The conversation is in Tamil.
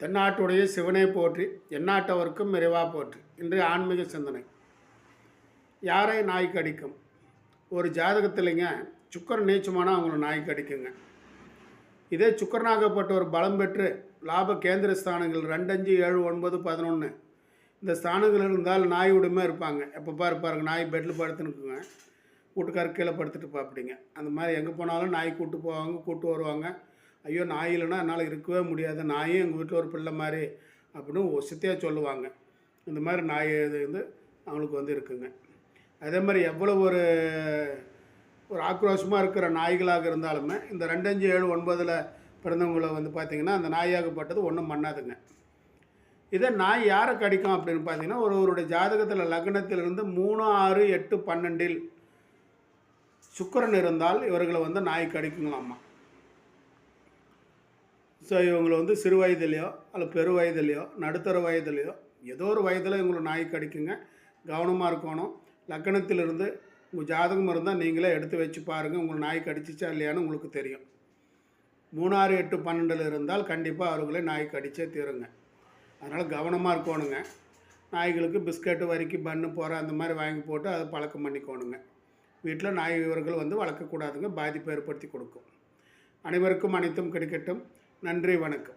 தென்னாட்டுடைய சிவனை போற்றி எந்நாட்டவர்க்கும் நிறைவா போற்றி இன்றைய ஆன்மீக சிந்தனை. யாரை நாய் கடிக்கும்? ஒரு ஜாதகத்திலைங்க சுக்கரன் நீச்சமானால் அவங்கள நாய் கடிக்குங்க. இதே சுக்கரனாகப்பட்ட ஒரு பலம் பெற்று லாப கேந்திர ஸ்தானங்கள் ரெண்டு அஞ்சு ஏழு ஒன்பது பதினொன்று இந்த ஸ்தானங்கள் இருந்தால் நாய் உடமே இருப்பாங்க. எப்போ பாரு பாருங்க நாய் பெட்டில் படுத்துனுக்குங்க வீட்டுக்காரர் கீழே படுத்துட்டு பார்ப்பீங்க அந்த மாதிரி எங்கே போனாலும் நாய் கூட்டு போவாங்க கூட்டு வருவாங்க. ஐயோ நாய் இல்லைன்னா என்னால் இருக்கவே முடியாது. நாயும் எங்கள் வீட்டில் ஒரு பிள்ளை மாதிரி அப்படின்னு ஒசத்தியாக சொல்லுவாங்க. இந்த மாதிரி நாய் இது வந்து அவங்களுக்கு வந்து இருக்குங்க. அதே மாதிரி எவ்வளோ ஒரு ஒரு ஆக்ரோஷமாக இருக்கிற நாய்களாக இருந்தாலுமே இந்த ரெண்டு அஞ்சு ஏழு ஒன்பதில் பிறந்தவங்களை வந்து பார்த்திங்கன்னா அந்த நாயாகப்பட்டது ஒன்றும் பண்ணாதுங்க. இதே நாய் யாரை கடிக்கும் அப்படின்னு பார்த்தீங்கன்னா ஒருவருடைய ஜாதகத்தில் லக்னத்திலிருந்து மூணு ஆறு எட்டு பன்னெண்டில் சுக்கரன் இருந்தால் இவர்களை வந்து நாய் கடிக்குங்களாம்மா ஸோ இவங்களை வந்து சிறு வயதுலையோ அல்ல பெரு வயதுலையோ நடுத்தர வயதுலையோ ஏதோ ஒரு வயதில் இவங்களை நாய் கடிக்குங்க கவனமாக இருக்கணும். லக்கணத்திலிருந்து உங்கள் ஜாதகம் இருந்தால் நீங்களே எடுத்து வச்சு பாருங்கள் உங்களை நாய் கடிச்சிச்சா இல்லையான்னு உங்களுக்கு தெரியும். மூணாறு எட்டு பன்னெண்டில் இருந்தால் கண்டிப்பாக அவர்களே நாய் கடிச்சே தீருங்க. அதனால் கவனமாக இருக்கணுங்க. நாய்களுக்கு பிஸ்கட்டு வரிக்கி பன்னு போகிற அந்த மாதிரி வாங்கி போட்டு அதை பழக்கம் பண்ணிக்கோணுங்க. வீட்டில் நாய் இவர்கள் வந்து வளர்க்கக்கூடாதுங்க. பாதிப்பை ஏற்படுத்தி கொடுக்கும். அனைவருக்கும் அனைத்தும் கிடைக்கட்டும். நன்றி வணக்கம்.